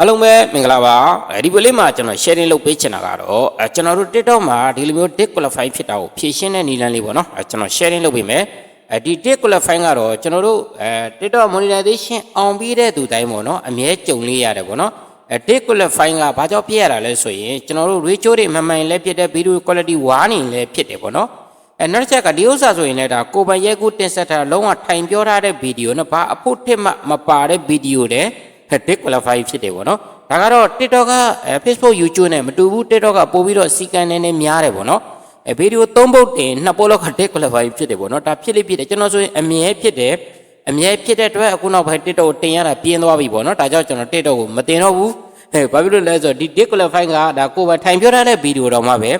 အားလုံးပဲမင်္ဂလာပါအဲဒီပွဲလေးမှာကျွန်တော် sharing လုပ်ပေးချင်တာကတော့အဲကျွန်တော်တို့ TikTok မှာဒီလိုမျိုး disqualify ဖြစ်တာကိုဖြည့်ရှင်းတဲ့နည်းလမ်းလေးပေါ့နော်အဲကျွန်တော် sharing လုပ်ပေးမယ်အဲဒီ disqualify ကတော့ကျွန်တော်တို့အဲ TikTok monetization အောင်ပြီးတဲ့သူတိုင်းပေါ့နော်အမြဲကြုံလေးရတယ်ပေါ့နော်အဲ disqualify ကဘာကြောင့်ဖြစ်ရတာလဲဆိုရင်ကျွန်တော်တို့ ratio တွေမှန်မှန်လည်းဖြစ်တဲ့ video quality ဝါနေလည်းဖြစ်တယ်ပေါ့နော်အဲနောက်တစ်ချက်ကဒီဥစ္စာဆိုရင်လည်းဒါကိုယ်ပိုင်ရဲကူတင်ဆက်ထားလုံးဝထိုင်ပြောထားတဲ့ဗီဒီယိုနော်ဘာအဖို့ထစ်မှမပါတဲ့ဗီဒီယိုတဲ့ disqualify ဖြစ်တယ်ပေါ့နော်ဒါကတော့ TikTok ကအဲ Facebook YouTube နဲ့မတူဘူး TikTok ကပို့ပြီးတော့စီကံနေနေများတယ်ပေါ့နော်အဲဗီဒီယို၃ပုတ်တင်နှစ်ပုတ်လောက်က disqualify ဖြစ်တယ်ပေါ့နော်ဒါဖြစ်လိဖြစ်တယ်ကျွန်တော်ဆိုရင်အမြဲဖြစ်တယ်အမြဲဖြစ်တဲ့အတွက်အခုနောက်ပိုင်း TikTok ကိုတင်ရတာပြင်းသွားပြီပေါ့နော်ဒါကြောင့်ကျွန်တော် TikTok ကိုမတင်တော့ဘူးအဲဘာဖြစ်လို့လဲဆိုတော့ဒီ disqualify ကဒါကိုယ်ပဲထိုင်ပြောထားတဲ့ဗီဒီယိုတော့မှပဲ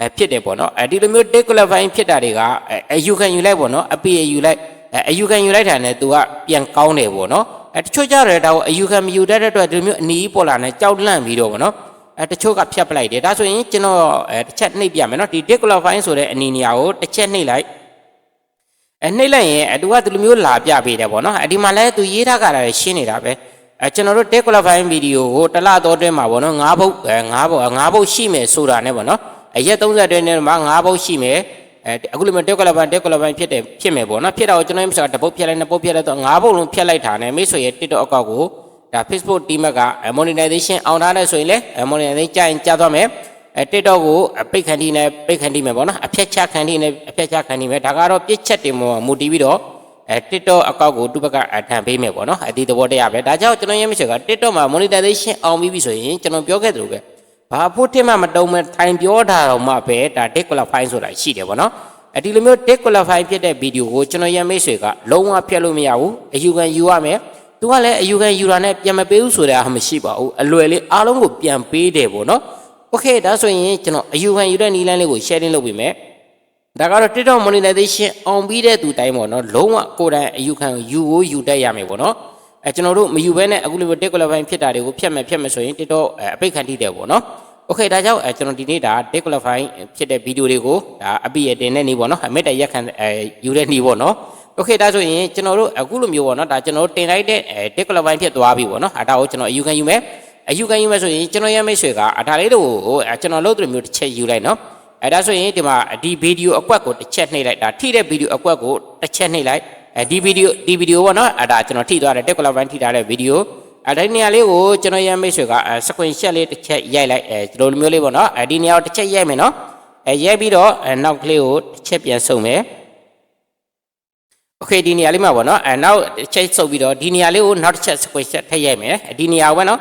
အဲဖြစ်တယ်ပေါ့နော်အဲဒီလိုမျိုး disqualify ဖြစ်တာတွေကအဲအယူခံယူလိုက်ပေါ့နော်အပီယူလိုက်အဲအယူခံယူလိုက်တာနဲ့ तू ကပြန်ကောင်းတယ်ပေါ့နော် အဲတချို့ကြတယ်ဒါကိုအယူခံမယူတတ်တဲ့အတွက်ဒီလိုမျိုးအနီးပေါ်လာနေကြောက်လန့်ပြီးတော့ပေါ့နော်အဲတချို့ကဖြတ်ပလိုက်တယ်ဒါဆိုရင်ကျွန်တော်အဲတစ်ချက်နှိပ်ပြမယ်နော်ဒီ disqualify ဆိုတဲ့အနီနေရာကိုတစ်ချက်နှိပ်လိုက်အဲနှိပ်လိုက်ရင်အဲ तू ကဒီလိုမျိုးလာပြပေးတယ်ပေါ့နော်အဲဒီမှာလဲ तू ရေးထားကြတာရှင်းနေတာပဲအဲကျွန်တော်တို့ disqualify ဗီဒီယိုကိုတစ်လတော့တွင်းမှာပေါ့နော်၅ဘုတ်အဲ၅ဘုတ်၅ဘုတ်ရှိမယ်ဆိုတာနဲ့ပေါ့နော်အရက်30တွင်းနဲ့မှာ၅ဘုတ်ရှိမယ် အဲအခုလိုမျိုးတက်ကလပန်တက်ကလပန်ဖြစ်တယ်ဖြစ်မယ်ပေါ့နော်ဖြစ်တာကိုကျွန်တော်မျိုးဆိုတာတပုတ်ဖြတ်လိုက်နှစ်ပုတ်ဖြတ်လိုက်တော့၅ဘုတ်လုံးဖြတ်လိုက်တာနဲ့မိတ်ဆွေရဲ့ TikTok အကောင့်ကိုဒါ Facebook team က monetization အောင်ထားတယ်ဆိုရင်လေ monetization ကြာရင်ကြာသွားမယ်အဲ TikTok ကိုပိတ်ခန့်တီးနဲ့ပိတ်ခန့်တီးမယ်ပေါ့နော်အဖြတ်ချခန့်တီးနဲ့အဖြတ်ချခန့်တီးမယ်ဒါကတော့ပြစ်ချက်တင်ပေါ်မူတည်ပြီးတော့အဲ TikTok အကောင့်ကိုသူ့ဘက်ကအထံပေးမယ်ပေါ့နော်အဒီသဘောတရားပဲဒါကြောင့်ကျွန်တော်ရဲ့မိတ်ဆွေက TikTok မှာ monetization အောင်ပြီးပြီဆိုရင်ကျွန်တော်ပြောခဲ့သလိုပဲ ဘာဖို့ထင်မှမတုံးမဲ့ထိုင်ပြောတာတော့မှပဲဒါ disqualify ဆိုတာရှိတယ်ပေါ့နော်အဒီလိုမျိုး disqualify ဖြစ်တဲ့ဗီဒီယိုကိုကျွန်တော်ရဲ့မိတ်ဆွေကလုံးဝဖြတ်လို့မရဘူးအယူခံယူရမယ်သူကလည်းအယူခံယူတာနဲ့ပြန်မပေးဘူးဆိုတာမရှိပါဘူးအလွယ်လေးအားလုံးကိုပြန်ပေးတယ်ပေါ့နော်โอเคဒါဆိုရင်ကျွန်တော်အယူခံယူတဲ့နည်းလမ်းလေးကို sharing လုပ်ပေးမယ်ဒါကတော့ TikTok monetization အောင်ပြီးတဲ့သူတိုင်းပေါ့နော်လုံးဝကိုယ်တိုင်အယူခံယူကိုယူတတ်ရမယ်ပေါ့နော်အဲကျွန်တော်တို့မယူဘဲနဲ့အခုလိုမျိုး disqualify ဖြစ်တာတွေကိုဖြတ်မယ်ဖြတ်မယ်ဆိုရင် TikTok အပိတ်ခံထိတယ်ပေါ့နော် โอเคဒါကြောင့်အဲကျွန်တော်ဒီနေ့ဒါ disqualify ဖြစ်တဲ့ဗီဒီယိုတွေကိုဒါအပိရတင်တဲ့နေ့ပေါ့နော်အမက်တရက်ခံအဲယူတဲ့နေ့ပေါ့နော်โอเคဒါဆိုရင်ကျွန်တော်တို့အခုလိုမျိုးပေါ့နော်ဒါကျွန်တော်တို့တင်လိုက်တဲ့အဲ disqualify ဖြစ်သွားပြီပေါ့နော်အဲဒါကိုကျွန်တော်အယူခံယူမယ်အယူခံယူမယ်ဆိုရင်ကျွန်တော်ရမိတ်ဆွေကအဒါလေးတို့ကိုအဲကျွန်တော်လုပ်တဲ့မျိုးတစ်ချက်ယူလိုက်နော်အဲဒါဆိုရင်ဒီမှာဒီဗီဒီယိုအကွက်ကိုတစ်ချက်နှိပ်လိုက်ဒါထိတဲ့ဗီဒီယိုအကွက်ကိုတစ်ချက်နှိပ်လိုက်အဲဒီဗီဒီယိုဒီဗီဒီယိုပေါ့နော်အဲဒါကျွန်တော်ထိသွားတယ် disqualify ထိထားတဲ့ဗီဒီယို အဲဒီနေရာလေးကိုကျွန်တော်ရမိတ်ဆွေကအဲ screenshot လေးတစ်ချက်ရိုက်လိုက်အဲဒီလိုမျိုးလေးပေါ့နော်အဲဒီနေရာကိုတစ်ချက်ရိုက်မယ်နော်အဲရိုက်ပြီးတော့အဲနောက်ကလေးကိုတစ်ချက်ပြန်ဆုပ်မယ်โอเคဒီနေရာလေးမှာပေါ့နော်အဲနောက်တစ်ချက်ဆုပ်ပြီးတော့ဒီနေရာလေးကိုနောက်တစ်ချက် screenshot ထည့်ရိုက်မယ်ဒီနေရာကိုပဲနော်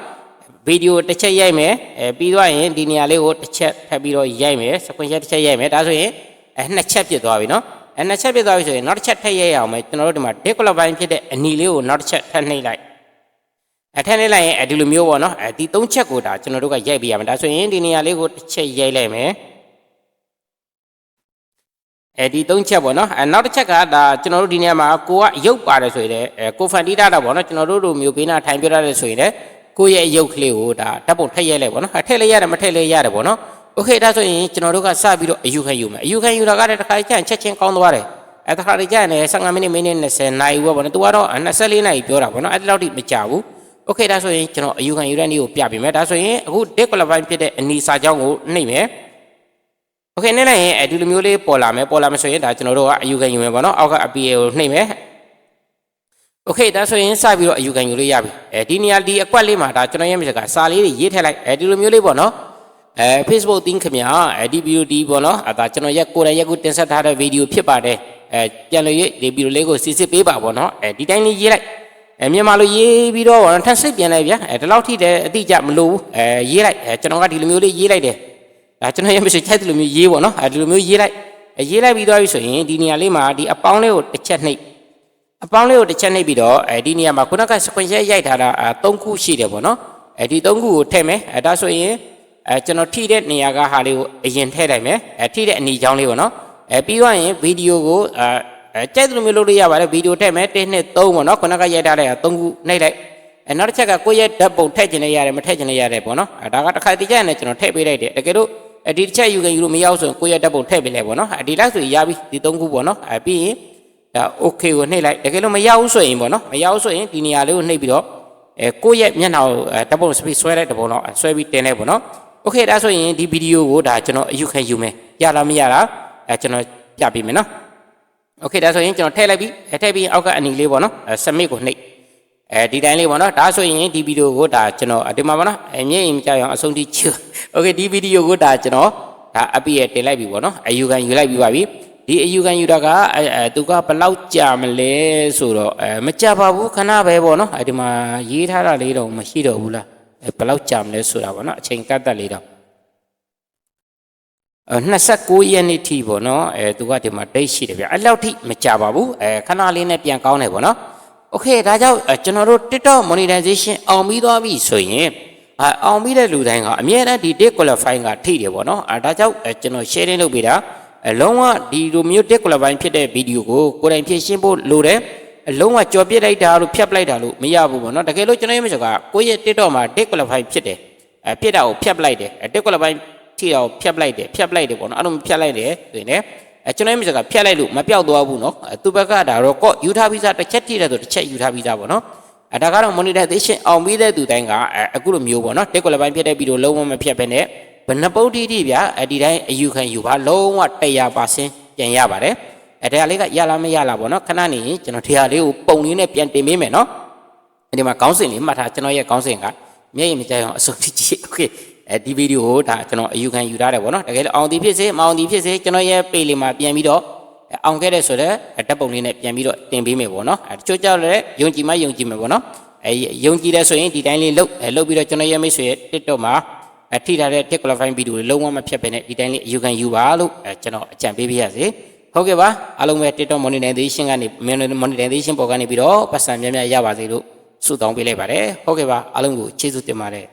ဗီဒီယိုတစ်ချက်ရိုက်မယ်အဲပြီးသွားရင်ဒီနေရာလေးကိုတစ်ချက်ထပ်ပြီးတော့ရိုက်မယ် screenshot တစ်ချက်ရိုက်မယ်ဒါဆိုရင်အဲနှစ်ချက်ပြစ်သွားပြီနော်အဲနှစ်ချက်ပြစ်သွားပြီဆိုရင်နောက်တစ်ချက်ထပ်ရိုက်ရအောင်မယ်ကျွန်တော်တို့ဒီမှာ develop ဖြစ်တဲ့အနီလေးကိုနောက်တစ်ချက်ထပ်နှိပ်လိုက် အထက်နှိပ်လိုက်ရင်အဲဒီလိုမျိုးပေါ့နော်အဲဒီသုံးချက်ကိုဒါကျွန်တော်တို့ကရိုက်ပြရမယ်ဒါဆိုရင်ဒီနေရာလေးကိုတစ်ချက်ရိုက်လိုက်မယ်အဲဒီသုံးချက်ပေါ့နော်အဲနောက်တစ်ချက်ကဒါကျွန်တော်တို့ဒီနေရာမှာကိုကရုပ်ပါတယ်ဆိုရင်လည်းအဲကိုဖန်တီးထားတာပေါ့နော်ကျွန်တော်တို့လိုမျိုးပေးနာထိုင်ပြထားတယ်ဆိုရင်လည်းကိုရဲ့ရုပ်ကလေးကိုဒါတပ်ပုံထည့်ရိုက်လိုက်ပေါ့နော်ထည့်လိုက်ရတယ်မထည့်လိုက်ရတယ်ပေါ့နော်โอเคဒါဆိုရင်ကျွန်တော်တို့ကစပြီးတော့အယူခံယူမယ်အယူခံယူတာကလည်းတစ်ခါကျရင်ချက်ချင်းကောင်းသွားတယ်အဲတစ်ခါတည်းကျရင်လည်း15မိနစ်မိနစ်20နာရီပေါ့နော်သူကတော့24နာရီပြောတာပေါ့နော်အဲ့ဒီလောက်ထိမကြဘူး โอเคဒါဆိုရင်ကျွန်တော်အယူခံယူတဲ့နည်းကိုပြပေးမယ်ဒါဆိုရင်အခု dequalify ဖြစ်တဲ့အနီစာကြောင်းကိုနှိပ်မယ်โอเคနှိပ်လိုက်ရင်အဲဒီလိုမျိုးလေးပေါ်လာမယ်ပေါ်လာမယ်ဆိုရင်ဒါကျွန်တော်တို့ကအယူခံယူမယ်ပေါ့နော်အောက်ကအပီကိုနှိပ်မယ်โอเคဒါဆိုရင်စပြီးတော့အယူခံယူလို့ရပြီအဲဒီနေရာဒီအကွက်လေးမှာဒါကျွန်တော်ရဲ့မြစ်ကစာလေးတွေရေးထည့်လိုက်အဲဒီလိုမျိုးလေးပေါ့နော်အဲ Facebook သင်ခင်ဗျာအဲဒီဗီဒီယိုဒီပေါ့နော်အဲဒါကျွန်တော်ရက်ကိုယ်တိုင်ရက်ကိုတင်ဆက်ထားတဲ့ဗီဒီယိုဖြစ်ပါတယ်အဲပြန်လို့ရဒီဗီဒီယိုလေးကိုစစ်စစ်ပေးပါပေါ့နော်အဲဒီတိုင်းလေးရေးလိုက် အဲမြန်မာလိုရေးပြီးတော့ထပ်စိတ်ပြန်လိုက်ဗျာအဲဒီလောက်ထိတည်းအတိအကျမလိုဘူးအဲရေးလိုက်အဲကျွန်တော်ကဒီလိုမျိုးလေးရေးလိုက်တယ်ဒါကျွန်တော်ရဲ့မရှိချိုက်တယ်လိုမျိုးရေးပေါ့နော်အဲဒီလိုမျိုးရေးလိုက်အဲရေးလိုက်ပြီးသွားပြီဆိုရင်ဒီနေရာလေးမှာဒီအပေါင်းလေးကိုတစ်ချက်နှိပ်အပေါင်းလေးကိုတစ်ချက်နှိပ်ပြီးတော့အဲဒီနေရာမှာခုနက screenshot ရိုက်ထားတာ၃ခုရှိတယ်ပေါ့နော်အဲဒီ၃ခုကိုထည့်မယ်အဲဒါဆိုရင်အဲကျွန်တော်ထိတဲ့နေရာကဟာလေးကိုအရင်ထည့်လိုက်မယ်အဲထိတဲ့အနီချောင်းလေးပေါ့နော်အဲပြီးသွားရင်ဗီဒီယိုကိုအဲ အဲကြိုက်တယ်လို့မျိုးလုပ်လို့ရပါတယ်ဗီဒီယိုထည့်မယ်1 2 3ပေါ့နော်ခုနကရိုက်ထားတဲ့ဟာ3ခုနှိပ်လိုက်အဲနောက်တစ်ချက်ကကိုယ့်ရဲ့ဓာတ်ပုံထည့်ခြင်းလည်းရတယ်မထည့်ခြင်းလည်းရတယ်ပေါ့နော်အဲဒါကတစ်ခါတည်းကြရင်လည်းကျွန်တော်ထည့်ပေးလိုက်တယ်တကယ်လို့အဲဒီတစ်ချက်ယူခင်ယူလို့မရအောင်ဆိုရင်ကိုယ့်ရဲ့ဓာတ်ပုံထည့်ပေးလိုက်ပေါ့နော်အဲဒီလိုက်ဆိုရင်ရပြီဒီ3ခုပေါ့နော်အဲပြီးရင်ဒါ okay ကိုနှိပ်လိုက်တကယ်လို့မရဘူးဆိုရင်ပေါ့နော်မရဘူးဆိုရင်ဒီနေရာလေးကိုနှိပ်ပြီးတော့ အဲကိုယ့်ရဲ့မျက်နှာကိုအဲတပုံစပီဆွဲလိုက်တဲ့ပုံတော့ဆွဲပြီးတင်လိုက်ပေါ့နော်โอเคဒါဆိုရင်ဒီဗီဒီယိုကိုဒါကျွန်တော်အယူခံယူမယ်ရလားမရလားအဲကျွန်တော်ပြပေးမယ်နော် โอเคဒါဆိုရင်ကျွန်တော်ထည့်လိုက်ပြီအဲထည့်ပြီးအောက်ကအနီလေးပေါ့နော်အဲ submit ကိုနှိပ်အဲဒီတိုင်းလေးပေါ့နော်ဒါဆိုရင်ဒီဗီဒီယိုကိုဒါကျွန်တော်ဒီမှာပေါ့နော်အမြင့်ရင်ကြောက်အောင်အဆုံးထိချူโอเคဒီဗီဒီယိုကိုဒါကျွန်တော်ဒါအပိရတင်လိုက်ပြီပေါ့နော်အယူခံယူလိုက်ပြီးပါပြီဒီအယူခံယူတာကအဲအဲသူကဘယ်လောက်ကြာမလဲဆိုတော့အဲမကြာပါဘူးခဏပဲပေါ့နော်အဲဒီမှာရေးထားတာလေးတော့မရှိတော့ဘူးလားအဲဘယ်လောက်ကြာမလဲဆိုတာပေါ့နော်အချိန်ကတ်သက်လေးတော့ အဲ 29ရက်နေ့ထိပေါ့နော်အဲသူကဒီမှာ date ရှိတယ်ဗျအဲ့လောက်ထိမကြပါဘူးအဲခဏလေးနဲ့ပြန်ကောင်းတယ်ပေါ့နော်โอเคဒါကြောင့်အဲကျွန်တော်တို့ TikTok monetization အောင်ပြီးသွားပြီဆိုရင်အာအောင်ပြီးတဲ့လူတိုင်းကအမြဲတမ်းဒီ date qualify ကထိတယ်ပေါ့နော်အဲဒါကြောင့်အဲကျွန်တော် sharing လုပ်ပေးတာအလုံးဝဒီလိုမျိုး date qualify ဖြစ်တဲ့ဗီဒီယိုကိုကိုယ်တိုင်ဖြည့်ရှင်းဖို့လိုတယ်အလုံးဝကြော်ပြစ်လိုက်တာလို့ဖြတ်ပလိုက်တာလို့မရဘူးပေါ့နော်တကယ်လို့ကျွန်တော်ရဲ့မဆိုကကိုယ့်ရဲ့ TikTok မှာ date qualify ဖြစ်တယ်အဲဖြစ်တာကိုဖြတ်ပလိုက်တယ်အဲ date qualify ထိအောင်ဖြတ်ပလိုက်တယ်ဖြတ်ပလိုက်တယ်ပေါ့နော်အဲ့လိုဖြတ်လိုက်တယ်ဆိုရင်လည်းအဲကျွန်တော်ရဲ့မစကဖြတ်လိုက်လို့မပြောက်သွားဘူးနော်အဲသူဘက်ကဒါတော့ကော့ယူထားပြီးသားတစ်ချက်ထိတယ်ဆိုတစ်ချက်ယူထားပြီးသားပေါ့နော်အဲဒါကတော့ monetization အောင်ပြီးတဲ့သူတိုင်းကအဲအခုလိုမျိုးပေါ့နော်တက်ကွယ်ပိုင်းဖြစ်တဲ့ပြီးတော့လုံးဝမဖြတ်ဘဲနဲ့ဘယ်နှပုတ်တိတိဗျာအဲဒီတိုင်းအယူခံယူပါလုံးဝ100%ပြန်ရပါတယ်အဲဒါလေးကရလားမရလားပေါ့နော်ခဏနေရင်ကျွန်တော်ဒီဟာလေးကိုပုံလေးနဲ့ပြန်တင်ပေးမယ်နော် ဒီမှာခေါင်းစဉ်လေးမှတ်ထားကျွန်တော်ရဲ့ခေါင်းစဉ်ကမျက်ရည်မကြိုက်အောင်အစုံကြည့်โอเค အဲဒီဗီဒီယိုကိုဒါကျွန်တော်အယူခံယူထားတယ်ဗောနော်တကယ်လို့အောင်ဒီဖြစ်စေမအောင်ဒီဖြစ်စေကျွန်တော်ရဲ့ပေလေးမှာပြန်ပြီးတော့အောင်ခဲ့တဲ့ဆိုတော့ဓာတ်ပုံလေးနဲ့ပြန်ပြီးတော့တင်ပေးမယ်ဗောနော်အဲတချို့ကြောက်လည်းယုံကြည်မှယုံကြည်မယ်ဗောနော်အဲယုံကြည်တယ်ဆိုရင်ဒီတိုင်းလေးလုတ်အဲလုတ်ပြီးတော့ကျွန်တော်ရဲ့မိတ်ဆွေရဲ့ TikTok မှာအထိထားတဲ့ TikTok qualifying video တွေလုံးဝမဖြတ်ဘဲနဲ့ဒီတိုင်းလေးအယူခံယူပါလို့အဲကျွန်တော်အကြံပေးပြရစေဟုတ်ကဲ့ပါအားလုံးပဲ TikTok monetization ကနေ monetization ပေါ်ကနေပြီးတော့ပတ်စံများများရပါစေလို့ဆုတောင်းပေးလိုက်ပါတယ်ဟုတ်ကဲ့ပါအားလုံးကိုကျေးဇူးတင်ပါတယ်